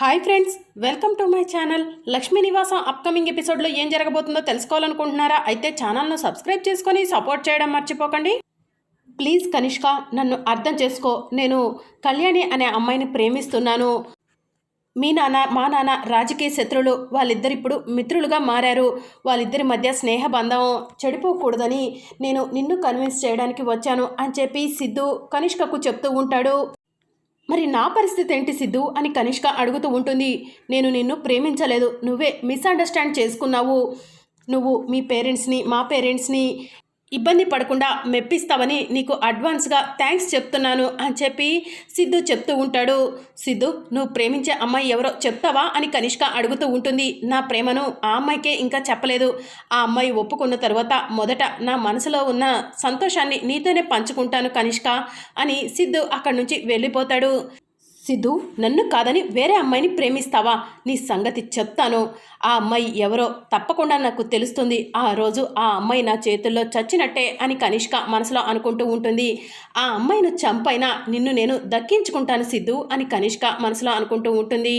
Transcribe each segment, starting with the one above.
Hi friends welcome to my channel Lakshmi Nivasam upcoming ఎపిసోడ్లో ఏం జరగబోతుందో తెలుసుకోవాలనుకుంటున్నారా? అయితే ఛానల్ను సబ్స్క్రైబ్ చేసుకొని సపోర్ట్ చేయడం మర్చిపోకండి. ప్లీజ్ కనిష్క నన్ను అర్థం చేసుకో. నేను కళ్యాణి అనే అమ్మాయిని ప్రేమిస్తున్నాను. మీ నాన్న మా నాన్న రాజకీయ శత్రువులు వాళ్ళిద్దరిప్పుడు మిత్రులుగా మారారు. వాళ్ళిద్దరి మధ్య స్నేహ బంధం చెడిపోకూడదని నేను నిన్ను కన్విన్స్ చేయడానికి వచ్చాను అని చెప్పి సిద్ధు కనిష్కకు చెప్తూ ఉంటాడు. మరి నా పరిస్థితి ఏంటి సిద్ధు అని కనిష్క అడుగుతూ ఉంటుంది. నేను నిన్ను ప్రేమించలేదు. నువ్వే మిస్అండర్స్టాండ్ చేసుకున్నావు. నువ్వు మీ పేరెంట్స్ని మా పేరెంట్స్ని ఇబ్బంది పడకుండా మెప్పిస్తావని నీకు అడ్వాన్స్గా థ్యాంక్స్ చెప్తున్నాను అని చెప్పి సిద్ధు చెప్తూ ఉంటాడు. సిద్ధు నువ్వు ప్రేమించే అమ్మాయి ఎవరో చెప్తావా అని కనిష్క అడుగుతూ ఉంటుంది. నా ప్రేమను ఆ అమ్మాయికే ఇంకా చెప్పలేదు. ఆ అమ్మాయి ఒప్పుకున్న తర్వాత మొదట నా మనసులో ఉన్న సంతోషాన్ని నీతోనే పంచుకుంటాను కనిష్క అని సిద్ధు అక్కడి నుంచి వెళ్ళిపోతాడు. సిద్ధు నన్ను కాదని వేరే అమ్మాయిని ప్రేమిస్తావా? నీ సంగతి చెప్తాను. ఆ అమ్మాయి ఎవరో తప్పకుండా నాకు తెలుస్తుంది. ఆ రోజు ఆ అమ్మాయి నా చేతుల్లో చచ్చినట్టే అని కనిష్క మనసులో అనుకుంటూ ఉంటుంది. ఆ అమ్మాయిను చంపైనా నిన్ను నేను దక్కించుకుంటాను సిద్ధు అని కనిష్క మనసులో అనుకుంటూ ఉంటుంది.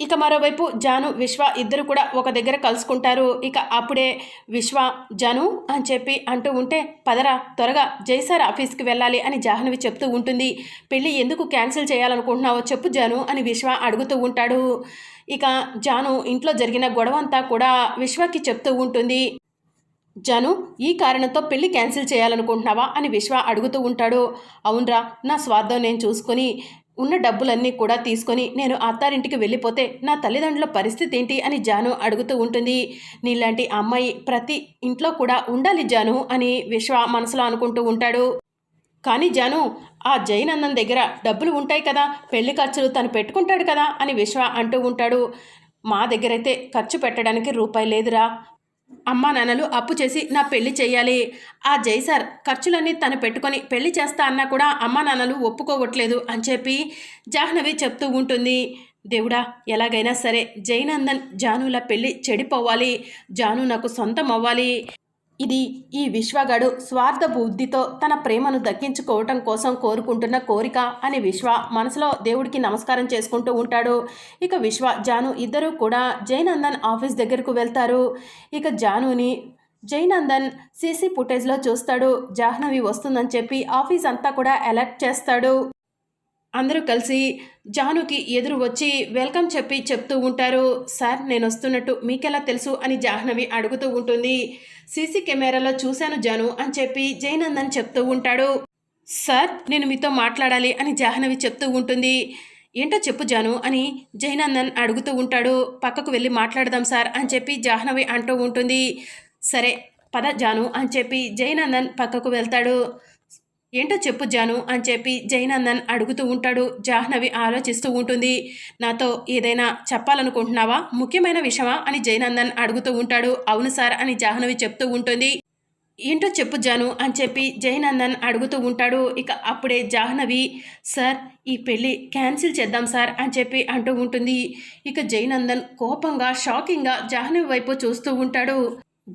ఇక మరోవైపు జాను విశ్వ ఇద్దరు కూడా ఒక దగ్గర కలుసుకుంటారు. ఇక అప్పుడే విశ్వ జాను అని చెప్పి అంటూ ఉంటే పదరా త్వరగా జైసార్ ఆఫీస్కి వెళ్ళాలి అని జాహ్నవి చెప్తూ ఉంటుంది. పెళ్ళి ఎందుకు క్యాన్సిల్ చేయాలనుకుంటున్నావో చెప్పు జాను అని విశ్వ అడుగుతూ ఉంటాడు. ఇక జాను ఇంట్లో జరిగిన గొడవ అంతా కూడా విశ్వకి చెప్తూ ఉంటుంది. జాను ఈ కారణంతో పెళ్ళి క్యాన్సిల్ చేయాలనుకుంటున్నావా అని విశ్వ అడుగుతూ ఉంటాడు. అవునరా నా స్వార్థం నేను చూసుకొని ఉన్న డబ్బులన్నీ కూడా తీసుకొని నేను అత్తారింటికి వెళ్ళిపోతే నా తల్లిదండ్రుల పరిస్థితి ఏంటి అని జాను అడుగుతూ ఉంటుంది. నీలాంటి అమ్మాయి ప్రతి ఇంట్లో కూడా ఉండాలి జాను అని విశ్వ మనసులో అనుకుంటూ ఉంటాడు. కానీ జాను ఆ జైనందన్ దగ్గర డబ్బులు ఉంటాయి కదా పెళ్ళి ఖర్చులు తను పెట్టుకుంటాడు కదా అని విశ్వ అంటూ ఉంటాడు. మా దగ్గరైతే ఖర్చు పెట్టడానికి రూపాయి లేదురా. అమ్మా నాన్నలు అప్పు చేసి నా పెళ్ళి చేయాలి. ఆ జైసార్ ఖర్చులన్నీ తను పెట్టుకొని పెళ్ళి చేస్తా అన్నా కూడా అమ్మా నాన్నలు ఒప్పుకోవట్లేదు అని చెప్పి జాహ్నవి చెప్తూ ఉంటుంది. దేవుడా ఎలాగైనా సరే జైనందన్ జానుల పెళ్ళి చెడిపోవాలి. జాను నాకు సొంతం అవ్వాలి. ఇది ఈ విశ్వగాడు స్వార్థ బుద్ధితో తన ప్రేమను దక్కించుకోవటం కోసం కోరుకుంటున్న కోరిక అని విశ్వ మనసులో దేవుడికి నమస్కారం చేసుకుంటూ ఉంటాడు. ఇక విశ్వ జాను ఇద్దరూ కూడా జయనందన్ ఆఫీస్ దగ్గరకు వెళ్తారు. ఇక జానుని జయనందన్ సీసీ ఫుటేజ్లో చూస్తాడు. జాహ్నవి వస్తుందని చెప్పి ఆఫీస్ అంతా కూడా అలర్ట్ చేస్తాడు. అందరూ కలిసి జానుకి ఎదురు వచ్చి వెల్కమ్ చెప్పి చెప్తూ ఉంటారు. సార్ నేను వస్తున్నట్టు మీకెలా తెలుసు? అని జాహ్నవి అడుగుతూ ఉంటుంది. సీసీ కెమెరాలో చూశాను జాను అని చెప్పి జయనందన్ చెప్తూ ఉంటాడు. సార్ నేను మీతో మాట్లాడాలి అని జాహ్నవి చెప్తూ ఉంటుంది. ఏంటో చెప్పు జాను అని జయనందన్ అడుగుతూ ఉంటాడు. పక్కకు వెళ్ళి మాట్లాడదాం సార్ అని చెప్పి జాహ్నవి అంటూ ఉంటుంది. సరే పద జాను అని చెప్పి జయనందన్ పక్కకు వెళ్తాడు. ఏంటో చెప్పు జాను అని చెప్పి జైనందన్ అడుగుతూ ఉంటాడు. జాహ్నవి ఆలోచిస్తూ ఉంటుంది. నాతో ఏదైనా చెప్పాలనుకుంటున్నావా? ముఖ్యమైన విషయమా? అని జైనందన్ అడుగుతూ ఉంటాడు. అవును సార్ అని జాహ్నవి చెప్తూ ఉంటుంది. ఏంటో చెప్పు జాను అని చెప్పి జయనందన్ అడుగుతూ ఉంటాడు. ఇక అప్పుడే జాహ్నవి సార్ ఈ పెళ్ళి క్యాన్సిల్ చేద్దాం సార్ అని చెప్పి అంటూ ఉంటుంది. ఇక జయనందన్ కోపంగా షాకింగ్గా జాహ్నవి వైపు చూస్తూ ఉంటాడు.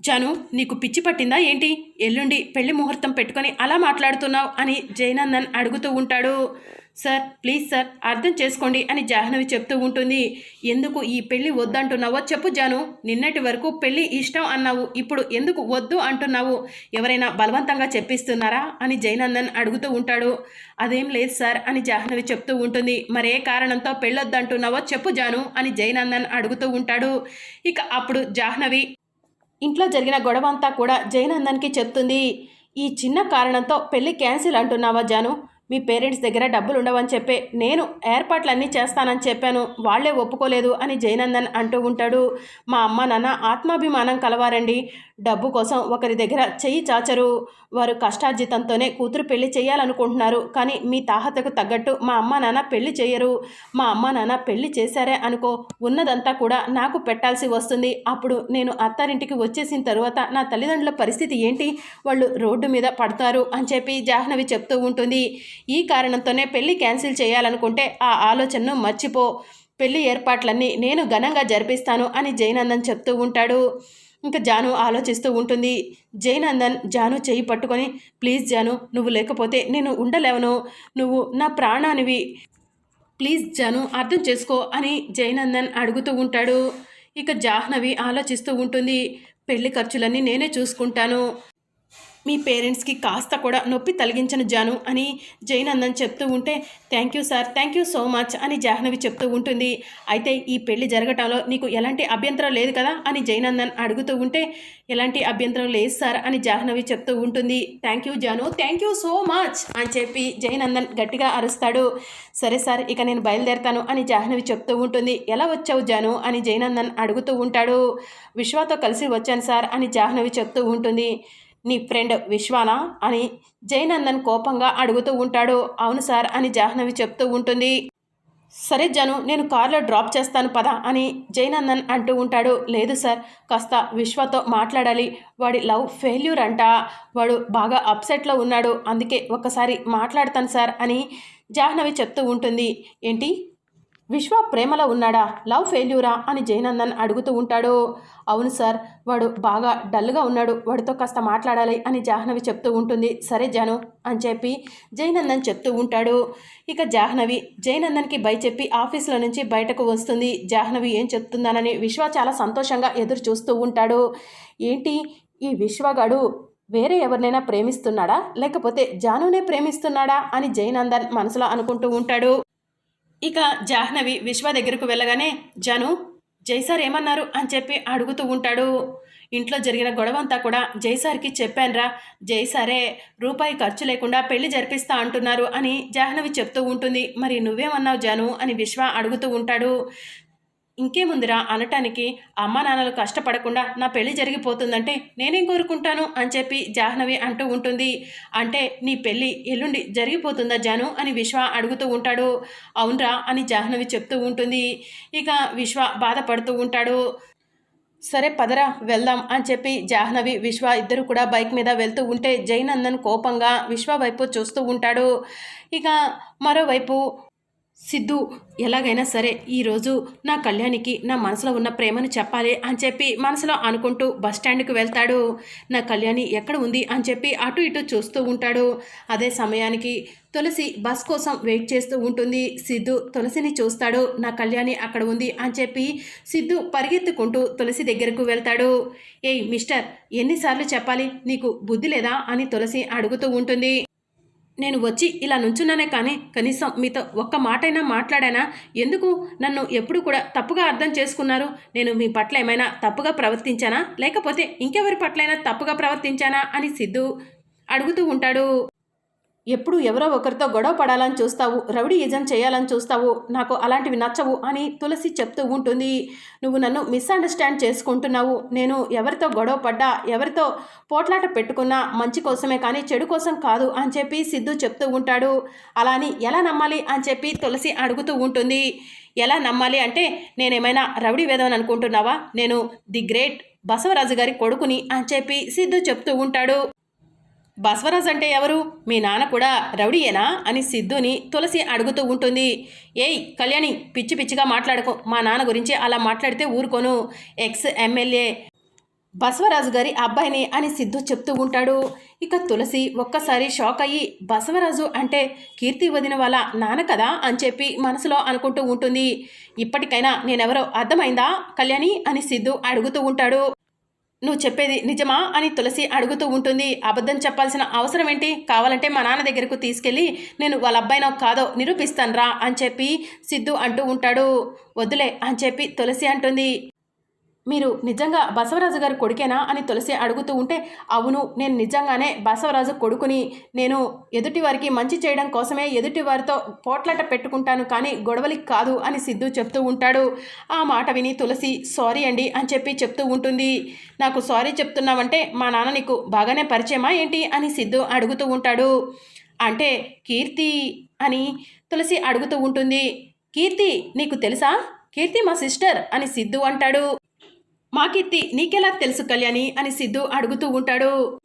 జాను నీకు పిచ్చి పట్టిందా ఏంటి? ఎల్లుండి పెళ్ళి ముహూర్తం పెట్టుకొని అలా మాట్లాడుతున్నావు అని జయనందన్ అడుగుతూ ఉంటాడు. సార్ ప్లీజ్ సార్ అర్థం చేసుకోండి అని జాహ్నవి చెప్తూ ఉంటుంది. ఎందుకు ఈ పెళ్ళి వద్దంటున్నావో చెప్పు జాను. నిన్నటి వరకు పెళ్ళి ఇష్టం అన్నావు ఇప్పుడు ఎందుకు వద్దు అంటున్నావు? ఎవరైనా బలవంతంగా చెప్పిస్తున్నారా అని జయనందన్ అడుగుతూ ఉంటాడు. అదేం లేదు సార్ అని జాహ్నవి చెప్తూ ఉంటుంది. మరే కారణంతో పెళ్ళొద్దంటున్నావో చెప్పు జాను అని జయనందన్ అడుగుతూ ఉంటాడు. ఇక అప్పుడు జాహ్నవి ఇంట్లో జరిగిన గొడవ అంతా కూడా జయనందన్కి చెప్తుంది. ఈ చిన్న కారణంతో పెళ్ళి క్యాన్సిల్ అంటున్నావా జాను? మీ పేరెంట్స్ దగ్గర డబ్బులు ఉండవని చెప్పే నేను ఏర్పాట్లన్నీ చేస్తానని చెప్పాను. వాళ్ళే ఒప్పుకోలేదు అని జయనందన్ అంటూ ఉంటాడు. మా అమ్మ నాన్న ఆత్మాభిమానం కలవారండి. డబ్బు కోసం ఒకరి దగ్గర చెయ్యి చాచరు. వారు కష్టార్జితంతోనే కూతురు పెళ్ళి చేయాలనుకుంటున్నారు. కానీ మీ తాహతకు తగ్గట్టు మా అమ్మ నాన్న పెళ్ళి చేయరు. మా అమ్మ నాన్న పెళ్ళి చేశారే అనుకో ఉన్నదంతా కూడా నాకు పెట్టాల్సి వస్తుంది. అప్పుడు నేను అత్తారింటికి వచ్చేసిన తరువాత నా తల్లిదండ్రుల పరిస్థితి ఏంటి? వాళ్ళు రోడ్డు మీద పడతారు అని చెప్పి జాహ్నవి చెప్తూ ఉంటుంది. ఈ కారణంతోనే పెళ్ళి క్యాన్సిల్ చేయాలనుకుంటే ఆ ఆలోచనను మర్చిపో. పెళ్ళి ఏర్పాట్లన్నీ నేను ఘనంగా జరిపిస్తాను అని జయనందన్ చెప్తూ ఉంటాడు. ఇంకా జాను ఆలోచిస్తూ ఉంటుంది. జయనందన్ జాను చేయి పట్టుకొని ప్లీజ్ జాను నువ్వు లేకపోతే నేను ఉండలేవను. నువ్వు నా ప్రాణానివి. ప్లీజ్ జాను అర్థం చేసుకో అని జయనందన్ అడుగుతూ ఉంటాడు. ఇక జాహ్నవి ఆలోచిస్తూ ఉంటుంది. పెళ్ళి ఖర్చులన్నీ నేనే చూసుకుంటాను. మీ పేరెంట్స్కి కాస్త కూడా నొప్పి తొలగించను జాను అని జైనందన్ చెప్తూ ఉంటే thank you sir thank you so much అని జాహ్నవి చెప్తూ ఉంటుంది. అయితే ఈ పెళ్ళి జరగటంలో నీకు ఎలాంటి అభ్యంతరం లేదు కదా అని జైనందన్ అడుగుతూ ఉంటే ఎలాంటి అభ్యంతరం లేదు సార్ అని జాహ్నవి చెప్తూ ఉంటుంది. Thank you Janu thank you so much అని చెప్పి జైనందన్ గట్టిగా అరుస్తాడు. సరే సార్ ఇక నేను బయలుదేరతాను అని జాహ్నవి చెప్తూ ఉంటుంది. ఎలా వచ్చావు జాను అని జైనందన్ అడుగుతూ ఉంటాడు. విశ్వాతో కలిసి వచ్చాను సార్ అని జాహ్నవి చెప్తూ ఉంటుంది. నీ ఫ్రెండ్ విశ్వానా? అని జయనందన్ కోపంగా అడుగుతూ ఉంటాడు. అవును సార్ అని జాహ్నవి చెప్తూ ఉంటుంది. సరే జను నేను కార్లో డ్రాప్ చేస్తాను పద అని జయనందన్ అంటూ ఉంటాడు. లేదు సార్ కాస్త విశ్వతో మాట్లాడాలి. వాడి లవ్ ఫెయిల్యూర్ అంట. వాడు బాగా అప్సెట్లో ఉన్నాడు. అందుకే ఒక్కసారి మాట్లాడతాను సార్ అని జాహ్నవి చెప్తూ ఉంటుంది. ఏంటి? విశ్వ ప్రేమలో ఉన్నాడా? లవ్ ఫెయిల్యూరా? అని జయనందన్ అడుగుతూ ఉంటాడు. అవును సార్ వాడు బాగా డల్గా ఉన్నాడు. వాడితో కాస్త మాట్లాడాలి అని జాహ్నవి చెప్తూ ఉంటుంది. సరే జాను అని చెప్పి జయనందన్ చెప్తూ ఉంటాడు. ఇక జాహ్నవి జయనందన్కి బై చెప్పి ఆఫీసులో నుంచి బయటకు వస్తుంది. జాహ్నవి ఏం చెప్తుందానని విశ్వ చాలా సంతోషంగా ఎదురు చూస్తూ ఉంటాడు. ఏంటి? ఈ విశ్వగాడు వేరే ఎవరినైనా ప్రేమిస్తున్నాడా? లేకపోతే జానునే ప్రేమిస్తున్నాడా? అని జయనందన్ మనసులో అనుకుంటూ ఉంటాడు. ఇక జాహ్నవి విశ్వ దగ్గరకు వెళ్ళగానే జాను జైసార్ ఏమన్నారు? అని చెప్పి అడుగుతూ ఉంటాడు. ఇంట్లో జరిగిన గొడవ అంతా కూడా జైసార్కి చెప్పానురా. జైసారే రూపాయి ఖర్చు లేకుండా పెళ్ళి జరిపిస్తా అంటున్నారు అని జాహ్నవి చెప్తూ ఉంటుంది. మరి నువ్వేమన్నావు జాను? అని విశ్వ అడుగుతూ ఉంటాడు. ఇంకేముందిరా అనటానికి అమ్మా నాన్నలు కష్టపడకుండా నా పెళ్ళి జరిగిపోతుందంటే నేనేం కోరుకుంటాను అని చెప్పి జాహ్నవి అంటూ ఉంటుంది. అంటే నీ పెళ్ళి ఎల్లుండి జరిగిపోతుందా జాను అని విశ్వ అడుగుతూ ఉంటాడు. అవునరా అని జాహ్నవి చెప్తూ ఉంటుంది. ఇక విశ్వ బాధపడుతూ ఉంటాడు. సరే పదరా వెళ్దాం అని చెప్పి జాహ్నవి విశ్వ ఇద్దరు కూడా బైక్ మీద వెళ్తూ ఉంటే జైనందన్ కోపంగా విశ్వ వైపు చూస్తూ ఉంటాడు. ఇక మరోవైపు సిద్ధు ఎలాగైనా సరే ఈరోజు నా కళ్యాణికి నా మనసులో ఉన్న ప్రేమను చెప్పాలి అని చెప్పి మనసులో అనుకుంటూ బస్ స్టాండ్కి వెళ్తాడు. నా కళ్యాణి ఎక్కడ ఉంది అని చెప్పి అటు ఇటు చూస్తూ ఉంటాడు. అదే సమయానికి తులసి బస్ కోసం వెయిట్ చేస్తూ ఉంటుంది. సిద్ధు తులసిని చూస్తాడు. నా కళ్యాణి అక్కడ ఉంది అని చెప్పి సిద్ధు పరిగెత్తుకుంటూ తులసి దగ్గరకు వెళ్తాడు. ఏయ్ మిస్టర్ ఎన్నిసార్లు చెప్పాలి? నీకు బుద్ధి లేదా? అని తులసి అడుగుతూ ఉంటుంది. నేను వచ్చి ఇలా నుంచున్నానే కానీ కనీసం మీతో ఒక్క మాటైనా మాట్లాడానా? ఎందుకు? నన్ను ఎప్పుడు కూడా తప్పుగా అర్థం చేసుకున్నారు. నేను మీ పట్ల ఏమైనా తప్పుగా ప్రవర్తించానా? లేకపోతే ఇంకెవరి పట్లైనా తప్పుగా ప్రవర్తించానా? అని సిద్ధు అడుగుతూ ఉంటాడు. ఎప్పుడు ఎవరో ఒకరితో గొడవ పడాలని చూస్తావు రౌడీ యజం చేయాలని చూస్తావు నాకు అలాంటివి నచ్చవు అని తులసి చెప్తూ ఉంటుంది. నువ్వు నన్ను మిస్అండర్స్టాండ్ చేసుకుంటున్నావు. నేను ఎవరితో గొడవ పడ్డా ఎవరితో పోట్లాట పెట్టుకున్నా మంచి కోసమే కానీ చెడు కోసం కాదు అని చెప్పి సిద్ధు చెప్తూ ఉంటాడు. అలా అని ఎలా నమ్మాలి అని చెప్పి తులసి అడుగుతూ ఉంటుంది. ఎలా నమ్మాలి అంటే నేనేమైనా రౌడీ వేదం అనుకుంటున్నావా? నేను ది గ్రేట్ బసవరాజు గారి కొడుకుని అని చెప్పి సిద్ధు చెప్తూ ఉంటాడు. బస్వరాజ్ అంటే ఎవరు? మీ నాన్న కూడా రౌడీయేనా? అని సిద్ధుని తులసి అడుగుతూ ఉంటుంది. ఏయ్ కళ్యాణి పిచ్చి పిచ్చిగా మాట్లాడకు. మా నాన్న గురించి అలా మాట్లాడితే ఊరుకోను. ఎక్స్ ఎమ్మెల్యే బసవరాజు గారి అబ్బాయిని అని సిద్ధు చెప్తూ ఉంటాడు. ఇక తులసి ఒక్కసారి షాక్ అయ్యి బసవరాజు అంటే కీర్తి వదిన వాళ్ళ నాన్న కదా? అని చెప్పి మనసులో అనుకుంటూ ఉంటుంది. ఇప్పటికైనా నేనెవరో అర్థమైందా కళ్యాణి? అని సిద్ధు అడుగుతూ ఉంటాడు. నువ్వు చెప్పేది నిజమా అని తులసి అడుగుతూ ఉంటుంది. అబద్ధం చెప్పాల్సిన అవసరం ఏంటి? కావాలంటే మా నాన్న దగ్గరకు తీసుకెళ్ళి నేను వాళ్ళ అబ్బాయినో కాదో నిరూపిస్తాను రా అని చెప్పి సిద్ధు అంటూ ఉంటాడు. వద్దులే అని చెప్పి తులసి అంటుంది. మీరు నిజంగా బసవరాజు గారి కొడుకేనా అని తులసి అడుగుతూ ఉంటే అవును నేను నిజంగానే బసవరాజు కొడుకుని. నేను ఎదుటి వారికి మంచి చేయడం కోసమే ఎదుటి వారితో పోట్లాట పెట్టుకుంటాను కానీ గొడవలికి కాదు అని సిద్ధు చెప్తూ ఉంటాడు. ఆ మాట విని తులసి సారీ అండి అని చెప్పి చెప్తూ ఉంటుంది. నాకు సారీ చెప్తున్నావంటే మా నాన్న నీకు బాగానే పరిచయమా ఏంటి? అని సిద్ధు అడుగుతూ ఉంటాడు. అంటే కీర్తి అని తులసి అడుగుతూ ఉంటుంది. కీర్తి నీకు తెలుసా? కీర్తి మా సిస్టర్ అని సిద్ధు అంటాడు. మా కీర్తి నీకెలా తెలుసు కళ్యాణి? అని సిద్ధు అడుగుతూ ఉంటాడు.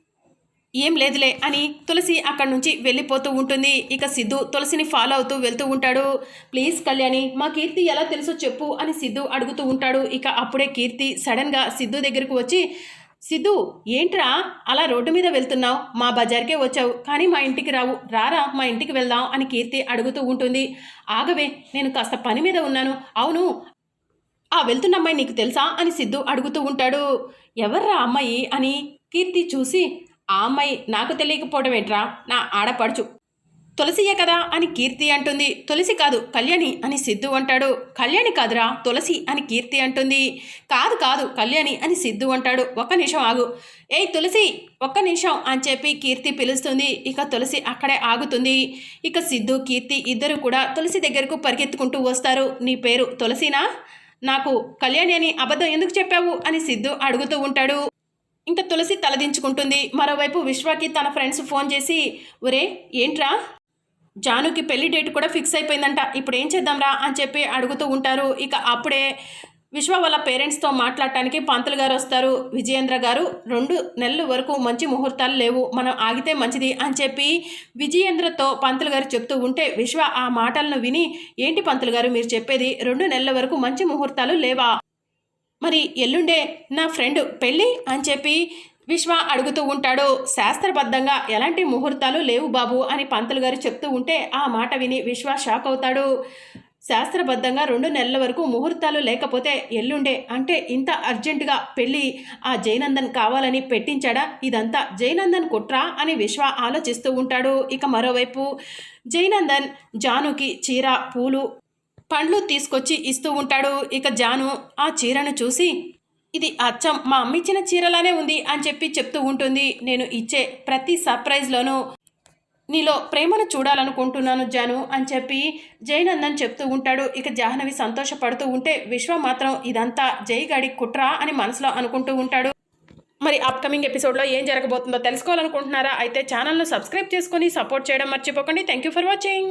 ఏం లేదులే అని తులసి అక్కడి నుంచి వెళ్ళిపోతూ ఉంటుంది. ఇక సిద్ధు తులసిని ఫాలో అవుతూ వెళ్తూ ఉంటాడు. ప్లీజ్ కళ్యాణి మా కీర్తి ఎలా తెలుసో చెప్పు అని సిద్ధు అడుగుతూ ఉంటాడు. ఇక అప్పుడే కీర్తి సడన్గా సిద్ధు దగ్గరకు వచ్చి సిద్ధు ఏంట్రా? అలా రోడ్డు మీద వెళ్తున్నావు? మా బజార్కే వచ్చావు. కానీ మా ఇంటికి రావు. రారా? మా ఇంటికి వెళ్దాం అని కీర్తి అడుగుతూ ఉంటుంది. ఆగవే నేను కాస్త పని మీద ఉన్నాను. అవును ఆ వెళ్తున్న అమ్మాయి నీకు తెలుసా అని సిద్ధు అడుగుతూ ఉంటాడు. ఎవర్రా అమ్మాయి అని కీర్తి చూసి ఆ అమ్మాయి నాకు తెలియకపోవడం ఏంట్రా? నా ఆడపడుచు. తులసియే కదా అని కీర్తి అంటుంది. తులసి కాదు కళ్యాణి అని సిద్ధు అంటాడు. కళ్యాణి కాదురా తులసి అని కీర్తి అంటుంది. కాదు కాదు కళ్యాణి అని సిద్ధు అంటాడు. ఒక్క నిమిషం ఆగు. ఏయ్ తులసి ఒక్క నిమిషం అని చెప్పి కీర్తి పిలుస్తుంది. ఇక తులసి అక్కడే ఆగుతుంది. ఇక సిద్ధు కీర్తి ఇద్దరు కూడా తులసి దగ్గరకు పరిగెత్తుకుంటూ వస్తారు. నీ పేరు తులసినా? నాకు కళ్యాణి అని అబద్ధం ఎందుకు చెప్పావు అని సిద్ధు అడుగుతూ ఉంటాడు. ఇంకా తులసి తలదించుకుంటుంది. మరోవైపు విశ్వకి తన ఫ్రెండ్స్ ఫోన్ చేసి ఒరే ఏంట్రా? జానుకి పెళ్ళి డేట్ కూడా ఫిక్స్ అయిపోయిందంట. ఇప్పుడు ఏం చేద్దాంరా? అని చెప్పి అడుగుతూ ఉంటారు. ఇక అప్పుడే విశ్వ వాళ్ళ పేరెంట్స్తో మాట్లాడటానికి పంతులు గారు వస్తారు. విజయేంద్ర గారు రెండు నెలల వరకు మంచి ముహూర్తాలు లేవు. మనం ఆగితే మంచిది అని చెప్పి విజయేంద్రతో పంతులు గారు చెప్తూ ఉంటే విశ్వ ఆ మాటలను విని ఏంటి పంతులు గారు మీరు చెప్పేది? రెండు నెలల వరకు మంచి ముహూర్తాలు లేవా? మరి ఎల్లుండే నా ఫ్రెండ్ పెళ్ళి అని చెప్పి విశ్వ అడుగుతూ ఉంటాడు. శాస్త్రబద్ధంగా ఎలాంటి ముహూర్తాలు లేవు బాబు అని పంతులు గారు చెప్తూ ఉంటే ఆ మాట విని విశ్వ షాక్ అవుతాడు. శాస్త్రబద్ధంగా రెండు నెలల వరకు ముహూర్తాలు లేకపోతే ఎల్లుండే అంటే ఇంత అర్జెంటుగా పెళ్ళి ఆ జయనందన్ కావాలని పెట్టించాడా? ఇదంతా జయనందన్ కుట్రా అని విశ్వ ఆలోచిస్తూ ఉంటాడు. ఇక మరోవైపు జయనందన్ జానుకి చీర పూలు పండ్లు తీసుకొచ్చి ఇస్తూ ఉంటాడు. ఇక జాను ఆ చీరను చూసి ఇది అచ్చం మా అమ్మ ఇచ్చిన చీరలానే ఉంది అని చెప్పి చెప్తూ ఉంటుంది. నేను ఇచ్చే ప్రతి సర్ప్రైజ్లోనూ నీలో ప్రేమను చూడాలనుకుంటున్నాను జాను అని చెప్పి జయనందన్ చెప్తూ ఉంటాడు. ఇక జాహ్నవి సంతోషపడుతూ ఉంటే విశ్వ మాత్రం ఇదంతా జయగాడి కుట్రా అని మనసులో అనుకుంటూ ఉంటాడు. మరి అప్కమింగ్ ఎపిసోడ్లో ఏం జరగబోతుందో తెలుసుకోవాలనుకుంటున్నారా? అయితే ఛానల్ను సబ్స్క్రైబ్ చేసుకొని సపోర్ట్ చేయడం మర్చిపోకండి. Thank you for watching